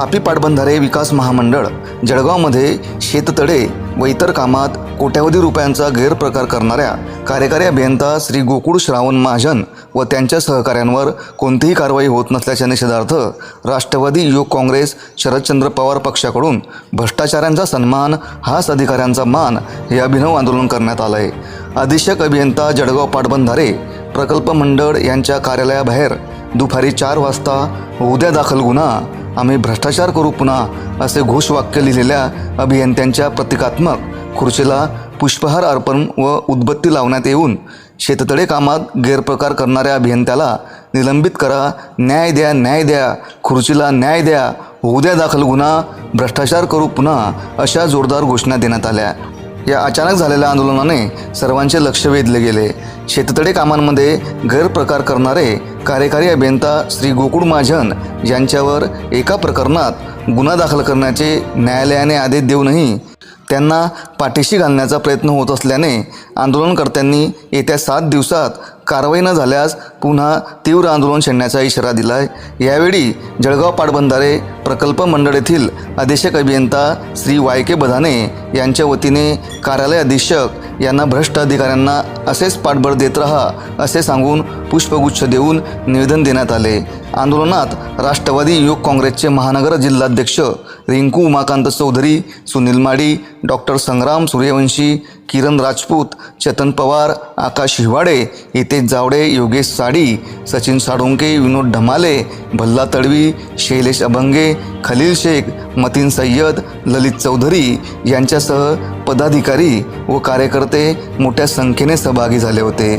तापी पाटबंधारे विकास महामंडळ जळगावमध्ये शेततळे व इतर कामात कोट्यावधी रुपयांचा गैरप्रकार करणाऱ्या कार्यकारी अभियंता श्री गोकुळ श्रावण महाजन व त्यांच्या सहकाऱ्यांवर कोणतीही कारवाई होत नसल्याच्या निषेधार्थ राष्ट्रवादी युवक काँग्रेस शरदचंद्र पवार पक्षाकडून भ्रष्टाचारांचा सन्मान हाच अधिकाऱ्यांचा मान हे अभिनव आंदोलन करण्यात आलं आहे अधीक्षक अभियंता जळगाव पाटबंधारे प्रकल्प मंडळ यांच्या कार्यालयाबाहेर दुपारी चार वाजता उद्या दाखल गुन्हा आम्ही भ्रष्टाचार करू पुन्हा असे घोषवाक्य लिहिलेल्या अभियंत्यांच्या प्रतिकात्मक खुर्चीला पुष्पहार अर्पण व उद्बत्ती लावण्यात येऊन शेततळे कामात गैरप्रकार करणाऱ्या अभियंत्याला निलंबित करा न्याय द्या न्याय द्या खुर्चीला न्याय द्या होऊ द्या दाखल गुन्हा भ्रष्टाचार करू पुन्हा अशा जोरदार घोषणा देण्यात आल्या. या अचानक झालेल्या आंदोलनाने सर्वांचे लक्ष वेधले गेले. शेततळे कामांमध्ये गैरप्रकार करणारे कार्यकारी अभियंता श्री गोकुळ महाजन यांच्यावर एका प्रकरणात गुन्हा दाखल करण्याचे न्यायालयाने आदेश देऊनही त्यांना पाठीशी घालण्याचा प्रयत्न होत असल्याने आंदोलनकर्त्यांनी येत्या सात दिवसात कारवाई न झाल्यास पुन्हा तीव्र आंदोलन छेडण्याचा इशारा दिला आहे यावेळी जळगाव पाटबंधारे प्रकल्प मंडळ येथील अधीक्षक अभियंता श्री वाय के बधाने यांच्या वतीने कार्यालय अधीक्षक यांना भ्रष्ट अधिकाऱ्यांना असेच पाठबळ देत राहा असे सांगून पुष्पगुच्छ देऊन निवेदन देण्यात आले. आंदोलनात राष्ट्रवादी युवक काँग्रेसचे महानगर जिल्हाध्यक्ष रिंकू उमाकांत चौधरी सुनील माडी डॉक्टर संग्राम सूर्यवंशी किरण राजपूत चेतन पवार आकाश हिवाडे हितेश जावडे योगेश साडी सचिन साळुंके विनोद ढमाले भल्ला तडवी शैलेश अभंगे खलील शेख मतीन सय्यद ललित चौधरी यांच्यासह पदाधिकारी व कार्यकर्ते मोठ्या संख्येने सहभागी झाले होते.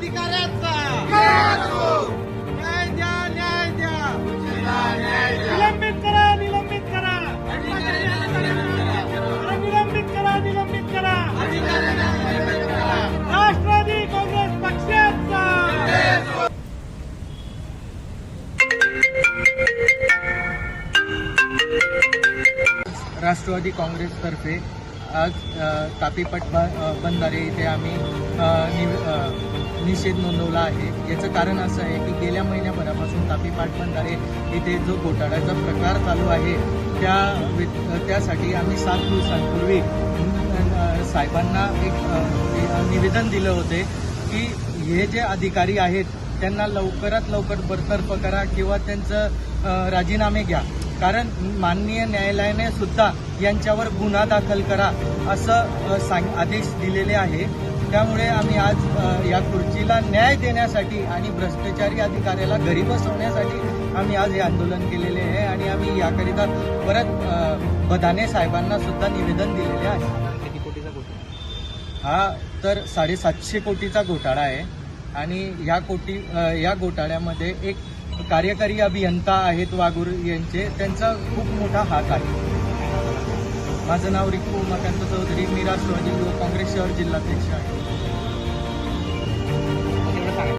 अधिकाऱ्यांचा. न्याय द्या न्याय द्या. निलंबित करा निलंबित करा. अरे निलंबित करा निलंबित करा. राष्ट्रवादी काँग्रेस पक्षाचा. राष्ट्रवादी काँग्रेसतर्फे आज तापीपट ब अ, बंधारे इथे आम्ही निषेध नोंदवला आहे. याचं कारण असं आहे की गेल्या महिन्याभरापासून तापी पाटबंधारे इथे जो घोटाळ्याचा प्रकार चालू आहे त्या वि- त्यासाठी आम्ही सात दिवसांपूर्वी साहेबांना एक निवेदन दिलं होते की हे जे अधिकारी आहेत त्यांना लवकरात लवकर बरतर्फ करा किंवा त्यांचं राजीनामे घ्या. कारण माननीय न्यायालयाने सुद्धा यांच्यावर गुन्हा दाखल करा असं सांग आदेश दिलेले आहे. त्यामुळे आम्ही आज या खुर्चीला न्याय देण्यासाठी आणि भ्रष्टाचारी अधिकाऱ्याला घरी बसवण्यासाठी आम्ही आज हे आंदोलन केलेले आहे आणि आम्ही याकरिता परत बदाने साहेबांना सुद्धा निवेदन दिलेले आहे. किती कोटीचा घोटाळा? हा तर साडेसातशे कोटीचा घोटाळा आहे आणि या कोटी या घोटाळ्यामध्ये एक कार्यकारी अभियंता आहेत वागूर यांचे त्यांचा खूप मोठा हात आहे. माझं नाव रिकू मकांत चौधरी. मी राष्ट्रवादी युवक काँग्रेस शहर जिल्हाध्यक्ष आहे.